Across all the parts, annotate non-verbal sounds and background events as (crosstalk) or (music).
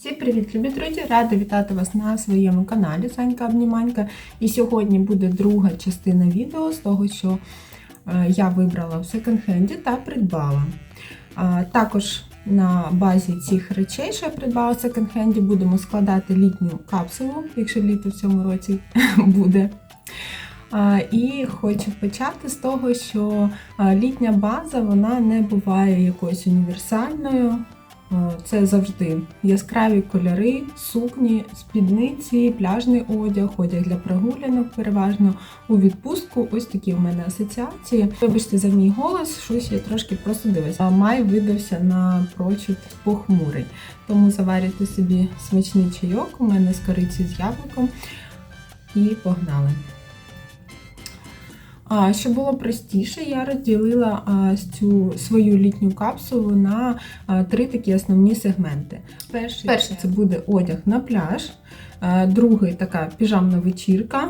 Всім привіт, любі друзі! Рада вітати вас на своєму каналі Санька Обніманька. І сьогодні буде друга частина відео з того, що е, я вибрала в секонд-хенді та придбала. Також на базі цих речей, що я придбала в секонд-хенді, будемо складати літню капсулу, якщо літо в цьому році (laughs) буде. І хочу почати з того, що літня база вона не буває якоюсь універсальною. Е, Це завжди яскраві кольори, сукні, спідниці, пляжний одяг, одяг для прогулянок, переважно у відпустку. Ось такі в мене асоціації. Вибачте за мій голос, щось я трошки просто дивлюся. Май видався на прочуд похмурий. Тому заварюйте собі смачний чайок. У мене з кориці з яблуком. І погнали. А, щоб було простіше, я розділила цю свою літню капсулу на три такі основні сегменти. Перший, Перший це буде одяг на пляж, другий така піжамна вечірка.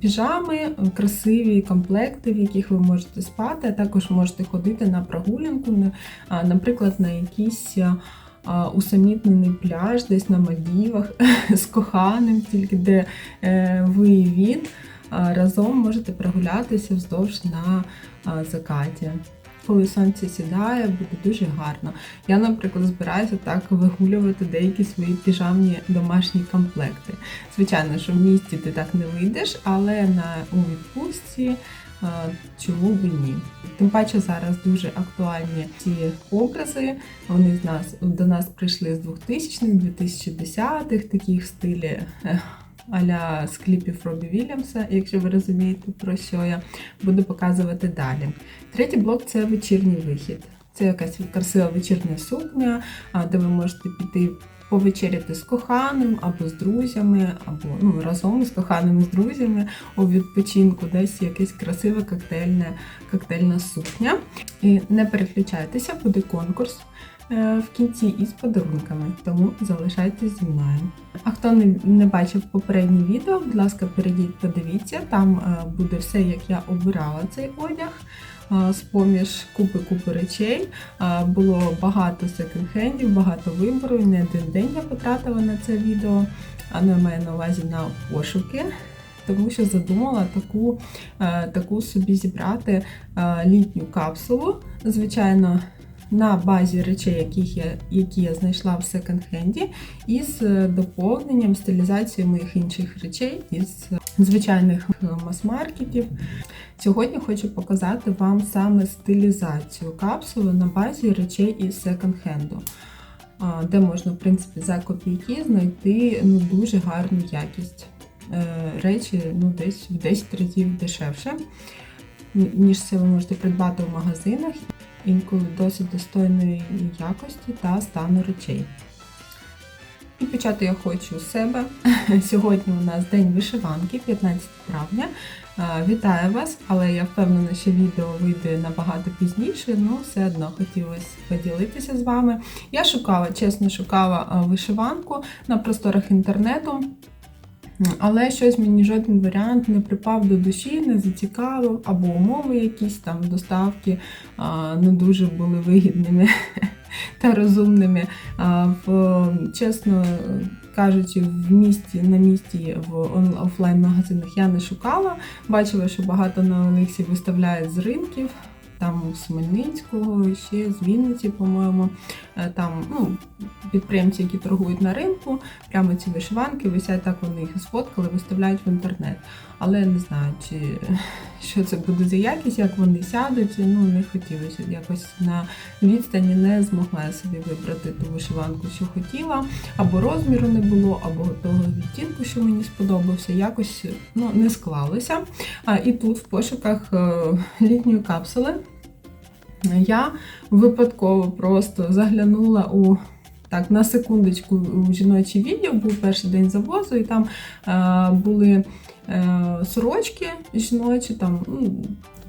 Піжами, красиві комплекти, в яких ви можете спати, а також можете ходити на прогулянку, наприклад, на якийсь усамітнений пляж, десь на Мальдівах (laughs) з коханим, тільки де е, ви і він разом можете прогулятися вздовж на закаті. Коли сонце сідає, буде дуже гарно. Я, наприклад, збираюся так вигулювати деякі свої піжамні домашні комплекти. Звичайно, що в місті ти так не вийдеш, але на у відпустці чому б ні. Тим паче зараз дуже актуальні ці образи. Вони з нас до нас прийшли з 2000-х, 2010-х, такі в стилі. Аля з кліпів Робі Вільямса, якщо ви розумієте, про що я буду показувати далі. Третій блок це вечірній вихід. Це якась красива вечірня сукня, де ви можете піти повечеряти з коханим або з друзями, або ну, разом з коханими з друзями у відпочинку, десь якась красива коктейльна, коктейльна сукня. І не переключайтеся, буде конкурс в кінці із подарунками, тому залишайтесь зі мною. А хто не, бачив попереднє відео, будь ласка, перейдіть, подивіться. Там е, буде все, як я обирала цей одяг. е, З-поміж купи-купи речей. Е, Було багато секонд-хендів, багато вибору. Не один день я потратила на це відео, а не маю на увазі на пошуки. Тому що задумала таку, е, таку собі зібрати е, літню капсулу. Звичайно, на базі речей, яких я, які я знайшла в секонд-хенді, із е, доповненням стилізацією моїх інших речей із е, звичайних е, мас-маркетів. Сьогодні хочу показати вам саме стилізацію капсули на базі речей із секонд-хенду, де можна, в принципі, за копійки знайти ну, дуже гарну якість. Речі ну, десь в 10 разів дешевше, ніж це ви можете придбати в магазинах інколи досить достойної якості та стану речей. І почати я хочу з себе. (laughs) Сьогодні у нас день вишиванки, 15 травня. Вітаю вас, але я впевнена, що відео вийде набагато пізніше, ну все одно хотілося поділитися з вами. Я шукала, чесно шукала вишиванку на просторах інтернету. Але щось мені жоден варіант не припав до душі, не зацікавив, або умови якісь там доставки не дуже були вигідними (laughs) та розумними. В, чесно кажучи, в місті на місті в офлайн-магазинах я не шукала. Бачила, що багато на Олексі виставляють з ринків. Там з Хмельницького, ще з Вінниці, по-моєму, Е, там ну, підприємці, які торгують на ринку, прямо ці вишиванки висять так, вони їх сфоткали, виставляють в інтернет. Але не знаю, чи (laughs) що це буде за якість, як вони сядуть. Ну не хотілося якось на відстані не змогла собі вибрати ту вишиванку, що хотіла, або розміру не було, або того відтінку, що мені сподобався, якось ну, не склалося. А, і тут в пошуках е, літньої капсули. Я випадково просто заглянула у так, на секундочку у жіночий відділ, був перший день завозу, і там е, були е, сорочки жіночі, там ну,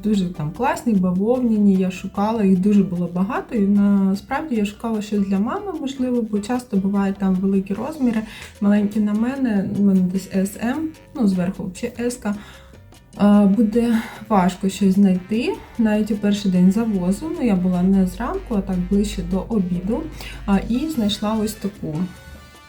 дуже там класні, бавовняні. Я шукала, їх дуже було багато. І насправді я шукала щось для мами, можливо, бо часто бувають там великі розміри, маленькі на мене, у мене десь SM, ну зверху взагалі S. Е, Буде важко щось знайти навіть у перший день завозу. Ну, я була не зранку, а так ближче до обіду. І знайшла ось таку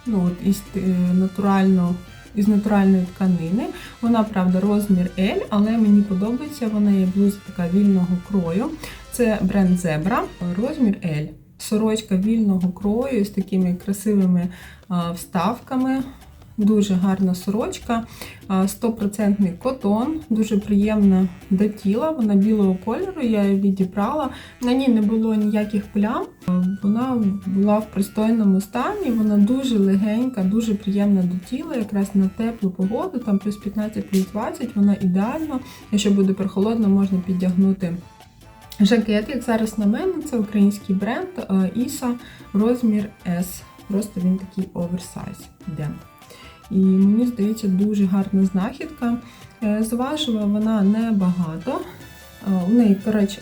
ну, от, із е, натурально. Із натуральної тканини. Вона, правда, розмір L, але мені подобається, вона є блуза така вільного крою. Це бренд Zebra, розмір L. Сорочка вільного крою з такими красивими вставками. Дуже гарна сорочка, а, 100% котон, дуже приємна до тіла. Вона білого кольору, я її відібрала. На ній не було ніяких плям. Вона була в пристойному стані, вона дуже легенька, дуже приємна до тіла, якраз на теплу погоду, там плюс 15, плюс 20, вона ідеально. Якщо буде прохолодно, можна підтягнути. Жакет, як зараз на мене, це український бренд Іса, розмір S. Просто він такий оверсайз йде. І мені здається, дуже гарна знахідка. Е, Зважила вона небагато. Е, У неї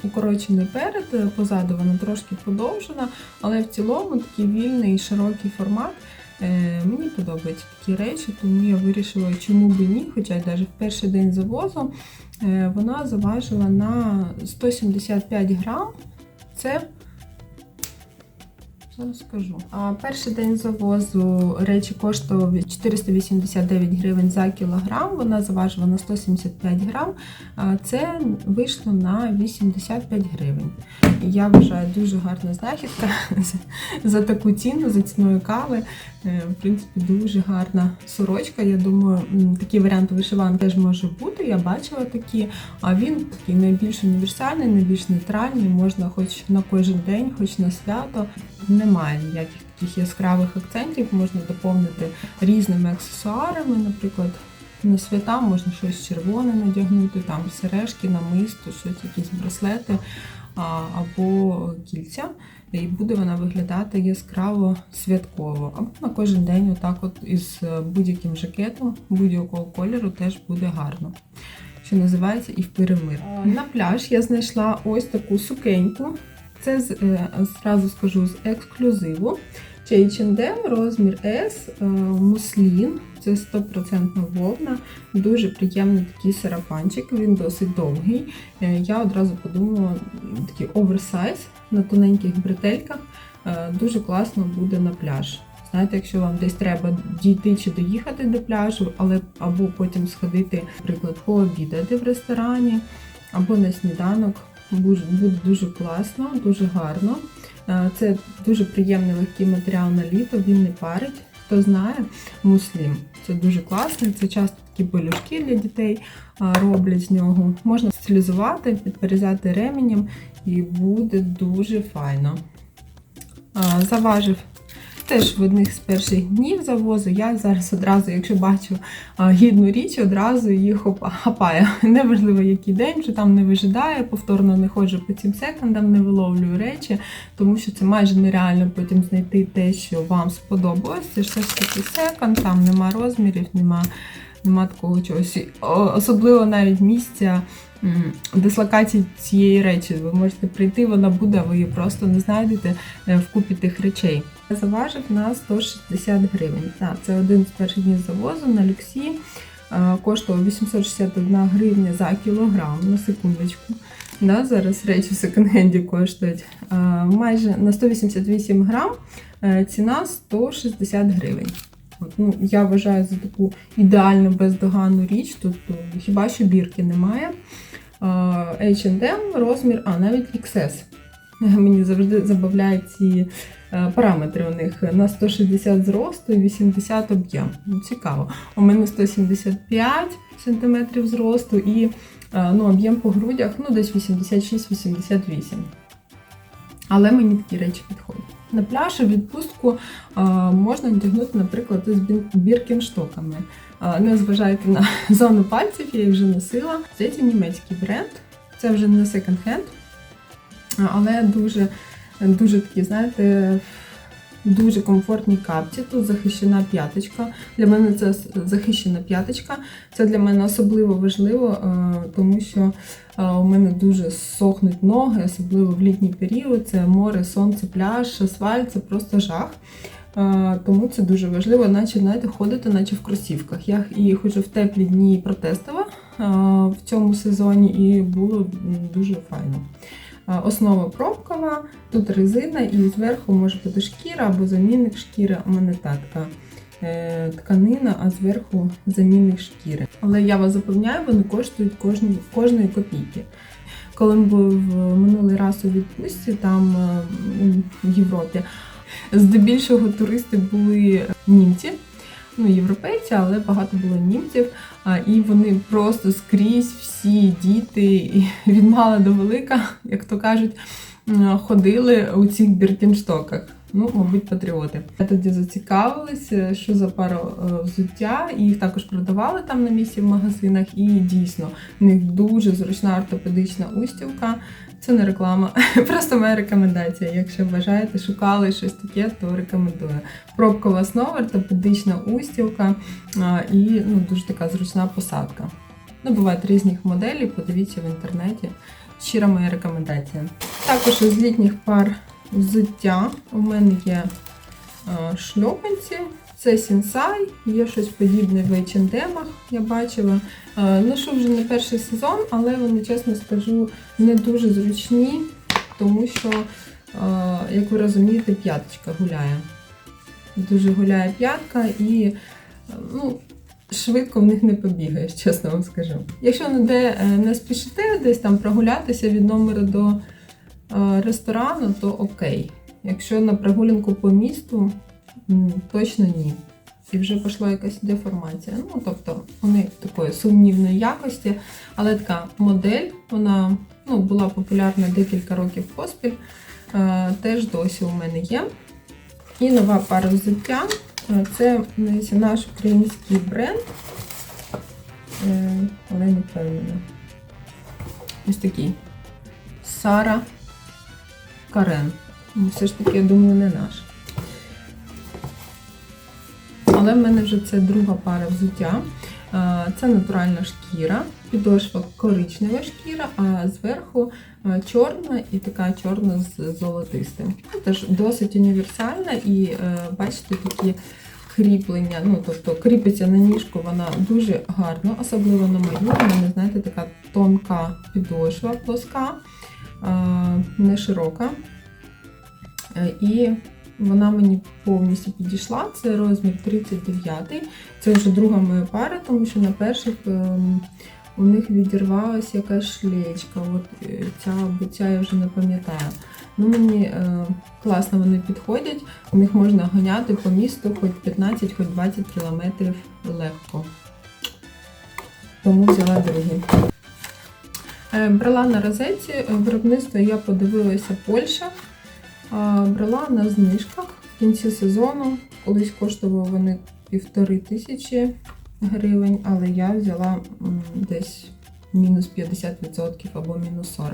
укорочений перед, е, позаду вона трошки подовжена, але в цілому такий вільний широкий формат. Мені подобаються такі речі, тому я вирішила, чому би ні, хоча навіть в перший день завозу вона заважила на 175 грам. Це А перший день завозу речі коштував 489 гривень за кілограм. Вона заважила на 175 грам. Це вийшло на 85 гривень. Я вважаю дуже гарна знахідка (laughs) за таку ціну, за ціною кави. Е, В принципі, дуже гарна сорочка. Я думаю, такий варіант вишиванки теж може бути. Я бачила такі. А він такий найбільш універсальний, найбільш нейтральний. Можна хоч на кожен день, хоч на свято. Немає ніяких таких яскравих акцентів. Можна доповнити різними аксесуарами, наприклад. На свята можна щось червоне надягнути, там сережки, намисто, щось, якісь браслети а, або кільця. І буде вона виглядати яскраво святково. Або на кожен день, отак, от із е, будь-яким жакетом, будь-якого кольору, теж буде гарно. Що називається і в перемир. На пляж я знайшла ось таку сукеньку. Це е, зразу скажу з ексклюзиву. H&M, розмір S, е, муслін, це 100% вовна, дуже приємний такий сарафанчик, він досить довгий. Е, Я одразу подумала, такий оверсайз на тоненьких бретельках, дуже класно буде на пляж. Знаєте, якщо вам десь треба дійти чи доїхати до пляжу, але або потім сходити, наприклад, пообідати в ресторані, або на сніданок, буде дуже класно, дуже гарно. Е, Це дуже приємний легкий матеріал на літо, він не парить. Хто знає, муслім. Це дуже класно. Це часто такі пелюшки для дітей роблять з нього. Можна стилізувати, підперезати ременем і буде дуже файно. Заважив теж в одних з перших днів завозу. Я зараз одразу, якщо бачу гідну річ, одразу її хапаю. (laughs) Неважливо, який день, вже там не вижидає, повторно не ходжу по цим секондам, не виловлюю речі, тому що це майже нереально потім знайти те, що вам сподобалось. Це ж таки секонд, там нема розмірів, нема, нема такого чогось. Особливо навіть місця. Дислокації цієї речі. Ви можете прийти, вона буде, ви її просто не знайдете е, в купі тих речей. Заважив на 160 гривень. Так, це один з перших днів завозу на люксі. Коштував 861 гривня за кілограм, на секундочку. Да, зараз речі в секонд-хенді коштують майже на 188 грам, е, ціна 160 гривень. От, ну, я вважаю за таку ідеальну бездоганну річ. Тут е, хіба що бірки немає. H&M розмір, а навіть XS. Мені завжди забавляють ці параметри у них на 160 зросту і 80 об'єм. Ну, Цікаво. У мене 175 см зросту і е, ну, об'єм по грудях ну, десь 86-88. Але мені такі речі підходять. На пляж у відпустку е, можна надягнути, наприклад, з біркінштоками. Е, Не зважайте на (laughs) зону пальців, я їх вже носила. Це німецький бренд. Це вже не секонд-хенд, але дуже, дуже такі, знаєте, дуже комфортні капці. Тут захищена п'яточка. Для мене це захищена п'яточка. Це для мене особливо важливо, е, тому що е, у мене дуже сохнуть ноги, особливо в літній період. Це море, сонце, пляж, асфальт це просто жах. Е, Тому це дуже важливо, наче знаєте, ходити, наче в кросівках. Я і ходжу в теплі дні протестила в цьому сезоні, і було дуже файно. Основа пробкова, тут резина і зверху може бути шкіра або замінник шкіри. У мене та така е, тканина, а зверху замінник шкіри. Але я вас запевняю, вони коштують кожні, кожної копійки. Коли ми були в минулий раз у відпустці там е, в Європі, здебільшого туристи були німці, ну європейці, але багато було німців. І вони просто скрізь всі діти (laughs) від мала до велика, як то кажуть, ходили у цих біркінштоках. Ну, мабуть, патріоти. Я тоді зацікавилася, що за пара е, взуття, їх також продавали там на місці в магазинах. І дійсно, в них дуже зручна ортопедична устілка. Це не реклама, (laughs) просто моя рекомендація. Якщо вважаєте, шукали щось таке, то рекомендую. Пробкова основа, ортопедична устілка і ну, дуже така зручна посадка. Ну, бувають різних моделей, подивіться в інтернеті. Щира моя рекомендація. Також із літніх пар взуття у мене є шльопанці. Це Сінсай, є щось подібне в H&M, я бачила. Е, Ношу вже не перший сезон, але вони, чесно скажу, не дуже зручні, тому що, е, як ви розумієте, п'яточка гуляє. Дуже гуляє п'ятка і е, ну, швидко в них не побігаєш, чесно вам скажу. Якщо ніде е, не спішите десь там прогулятися від номера до ресторану, то окей. Якщо на прогулянку по місту, точно ні. І вже пішла якась деформація. Ну, тобто вони такої сумнівної якості, але така модель, вона ну, була популярна декілька років поспіль, е, теж досі у мене є. І нова пара взуття. Е, Це наш український бренд. Е, Але не впевнена. Ось такий. Сара Карен. Все ж таки, я думаю, не наш. Але в мене вже це друга пара взуття. Е, Це натуральна шкіра, підошва коричнева шкіра, а зверху е, чорна і така чорна з золотистим. Теж досить універсальна і е, бачите такі кріплення, ну тобто кріпиться на ніжку вона дуже гарно, особливо на мою. У мене, знаєте, така тонка підошва плоска, не широка. І вона мені повністю підійшла. Це розмір 39. Це вже друга моя пара, тому що на перших ем, у них відірвалася якась шлейчка. От е, ця ця я вже не пам'ятаю. Ну, мені е, класно вони підходять. У них можна ганяти по місту хоч 15, хоч 20 кілометрів легко. Тому взяла другі. Е, Брала на розетці, виробництво я подивилася Польща. Брала на знижках в кінці сезону. Колись коштували вони півтори тисячі гривень, але я взяла десь мінус 50% або мінус 40%.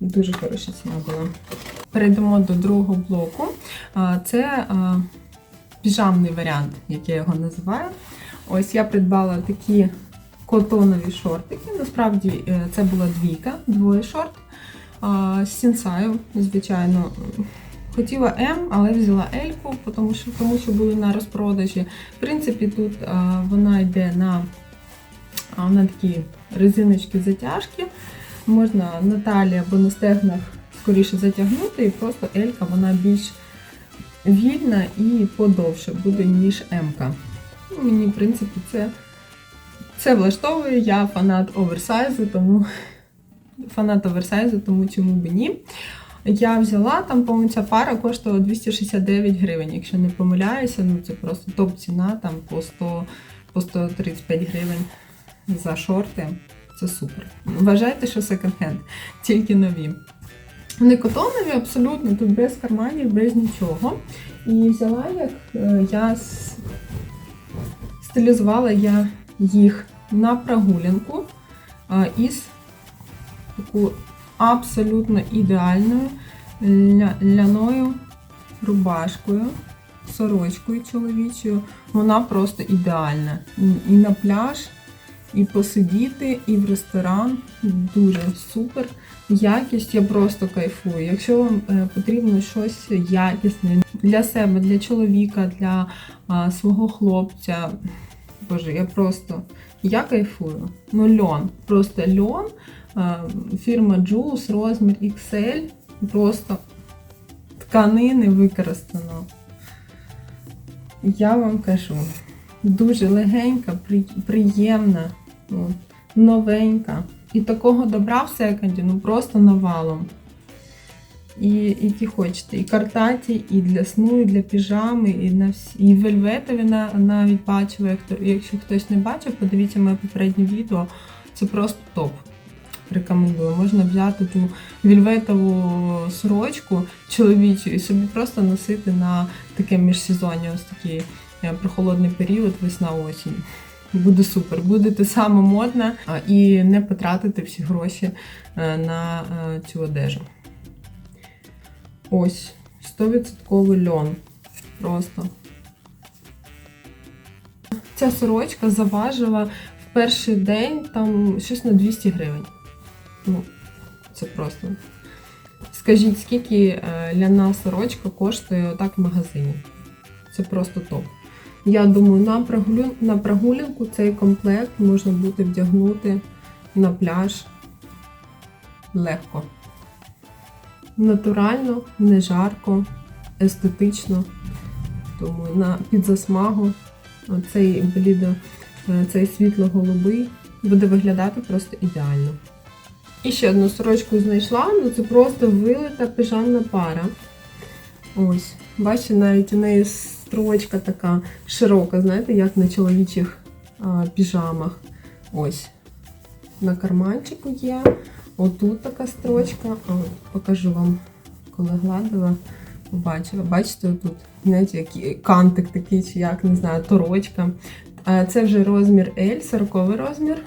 Дуже хороша ціна була. Перейдемо до другого блоку. Це піжамний варіант, як я його називаю. Ось я придбала такі котонові шортики. Насправді е, це була двійка, двоє шорт. З сінсаю, звичайно. Хотіла М, але взяла Ельку, тому що, тому що були на розпродажі. В принципі, тут а, вона йде на, а, на такі резиночки затяжки. Можна на талії або на стегнах скоріше затягнути, і просто Елька вона більш вільна і подовше буде, ніж М-ка. Ну, Мені, в принципі, це, це влаштовує. Я фанат оверсайзу, тому фанат оверсайзу, тому чому б ні. Я взяла, там, по-моєму, ця пара коштувала 269 гривень, якщо не помиляюся, ну це просто топ-ціна там по 100, по 135 гривень за шорти. Це супер. Вважайте, що секонд-хенд, тільки нові. Вони котонові, абсолютно, тут без карманів, без нічого. І взяла як е, я стилізувала я їх на прогулянку е, із таку абсолютно ідеальною ля- ляною рубашкою, сорочкою чоловічою. Вона просто ідеальна. І- І на пляж, і посидіти, і в ресторан. Дуже супер. Якість я просто кайфую. Якщо вам е, потрібно щось якісне для себе, для чоловіка, для а, свого хлопця, боже, я просто я кайфую. Ну, льон. Просто льон. Е, Фірма Jules, розмір XL. Просто тканини використано. Я вам кажу, дуже легенька, приємна, новенька. І такого добра в секонді, ну просто навалом. І які хочете. І картаті, і для сну, і для піжами, і на всі. І вельветові на- навіть бачила. Якщо хтось не бачив, подивіться моє попереднє відео. Це просто топ. Рекомендую. Можна взяти ту вільветову сорочку чоловічу і собі просто носити на таке міжсезоння, ось такий е, прохолодний період, весна-осінь. Буде супер, будете саме модна і не потратити всі гроші е, на е, цю одежу. Ось, 100% льон. Просто. Ця сорочка заважила в перший день там щось на 200 гривень. Ну, це просто. Скажіть, скільки е, ляна сорочка коштує отак в магазині? Це просто топ. Я думаю, на, прогулю... на прогулянку цей комплект можна буде вдягнути на пляж легко. Натурально, не жарко, естетично. Тому на під засмагу цей блідо, е, цей світло-голубий буде виглядати просто ідеально. І ще одну сорочку знайшла, ну це просто вилита пижамна пара. Ось, бачите, навіть у неї строчка така широка, знаєте, як на чоловічих а, піжамах. Ось. На карманчику є. Отут така строчка. О, покажу вам, коли гладила, побачила. Бачите, отут, знаєте, який кантик такий, чи як, не знаю, торочка. Це вже розмір L, 40 розмір.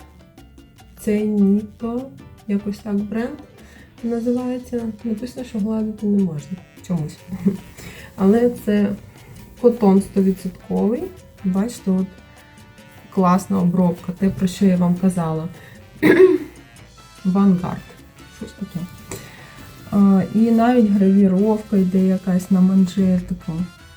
Це Ніто, якось так бренд називається. Написано, що гладити не можна чомусь. (laughs) Але це котон 100%. Бачите, от класна обробка, те, про що я вам казала. (clears throat) Вангард. Щось таке. І навіть гравіровка йде якась на манжетику.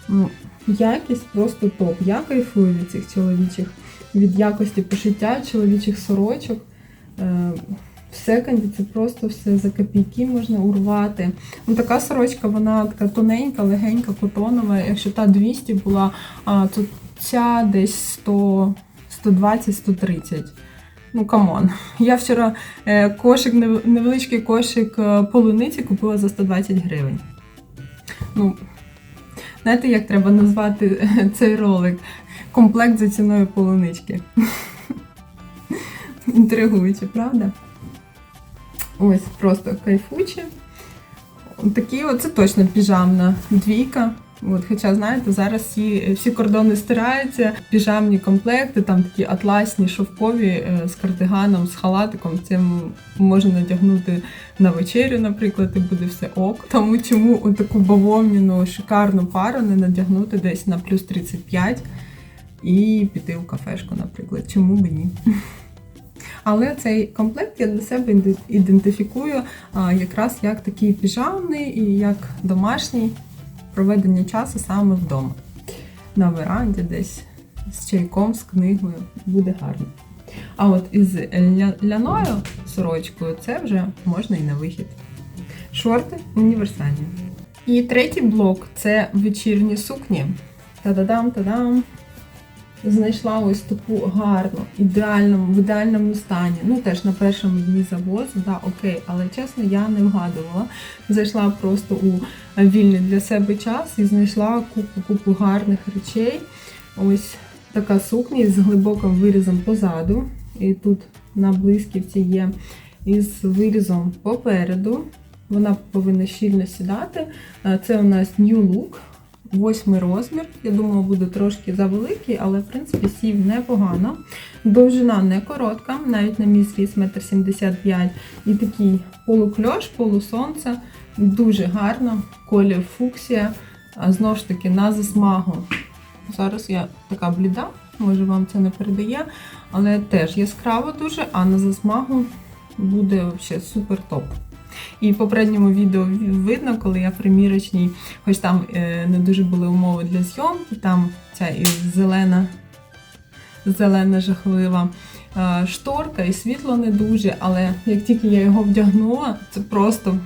Ну, якість просто топ. Я кайфую від цих чоловічих, від якості пошиття чоловічих сорочок. В це просто все за копійки можна урвати. Ну, така сорочка, вона така тоненька, легенька, котонова. Якщо та 200 була, то ця десь 120-130. Ну, камон. Я вчора е, кошик, невеличкий кошик е, полуниці купила за 120 гривень. Ну, знаєте, як треба назвати е, цей ролик? Комплект за ціною полунички. (laughs) Інтригуюче, правда? Ось, просто кайфуче. Такі, от це точно піжамна двійка. От, хоча, знаєте, зараз всі, всі кордони стираються, піжамні комплекти, там такі атласні, шовкові е, з кардиганом, з халатиком. Це можна надягнути на вечерю, наприклад, і буде все ок. Тому чому таку бавовняну шикарну пару не надягнути десь на плюс 35 і піти в кафешку, наприклад. Чому б ні? Але цей комплект я для себе ідентифікую якраз як такий піжамний і як домашній проведення часу саме вдома. На веранді десь з чайком, з книгою буде гарно. А от із ля- ляною сорочкою це вже можна і на вихід. Шорти універсальні. І третій блок це вечірні сукні. Та-да-дам, та-дам. Знайшла ось таку гарну, ідеальному, в ідеальному стані. Ну теж на першому дні завозу, да, окей, але чесно, я не вгадувала. Зайшла просто у вільний для себе час і знайшла купу-купу гарних речей. Ось така сукня з глибоким вирізом позаду. І тут на блисківці є із вирізом попереду. Вона повинна щільно сідати. Е, Це у нас New Look. Восьмий розмір. Я думаю, буде трошки завеликий, але в принципі сів непогано. Довжина не коротка, навіть на мій зріст 1,75 м. І такий полукльош, полусонце. Дуже гарно. Колір фуксія. Знову ж таки на засмагу. Зараз я така бліда, може вам це не передає, але теж яскраво дуже, а на засмагу буде взагалі супер топ. І в попередньому відео видно, коли я примірочній, хоч там е, не дуже були умови для зйомки, там ця і зелена зелена жахлива е, шторка і світло не дуже, але як тільки я його вдягнула, це просто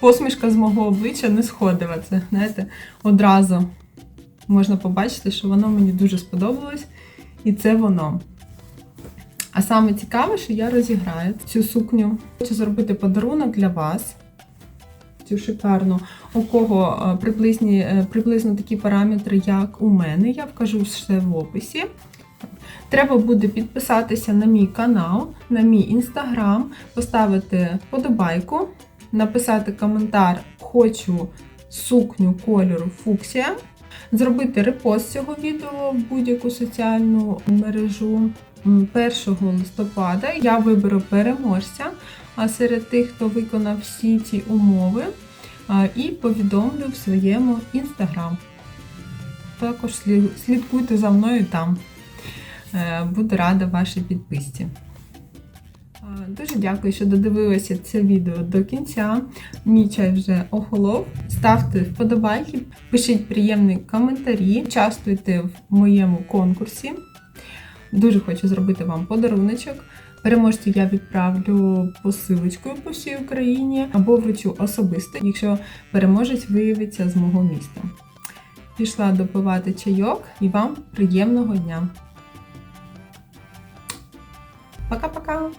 посмішка з мого обличчя не сходила. Це, знаєте, одразу можна побачити, що воно мені дуже сподобалось, і це воно. А саме цікаве, що я розіграю цю сукню. Хочу зробити подарунок для вас. Цю шикарну, у кого е, приблизні, е, приблизно такі параметри, як у мене. Я вкажу все в описі. Треба буде підписатися на мій канал, на мій інстаграм, поставити подобайку, написати коментар Хочу сукню кольору фуксія, зробити репост цього відео в будь-яку соціальну мережу. М, 1 листопада я виберу переможця серед тих, хто виконав всі ці умови, і повідомлю в своєму інстаграм. Також слідкуйте за мною там. Е, Буду рада вашій підписці. Дуже дякую, що додивилися це відео до кінця. Мій чай вже охолов. Ставте вподобайки, пишіть приємні коментарі, участвуйте в моєму конкурсі. Дуже хочу зробити вам подаруночок. Переможцю я відправлю посилочкою по всій Україні або вручу особисто, якщо переможець виявиться з мого міста. Пішла допивати чайок і вам приємного дня. Пока-пока!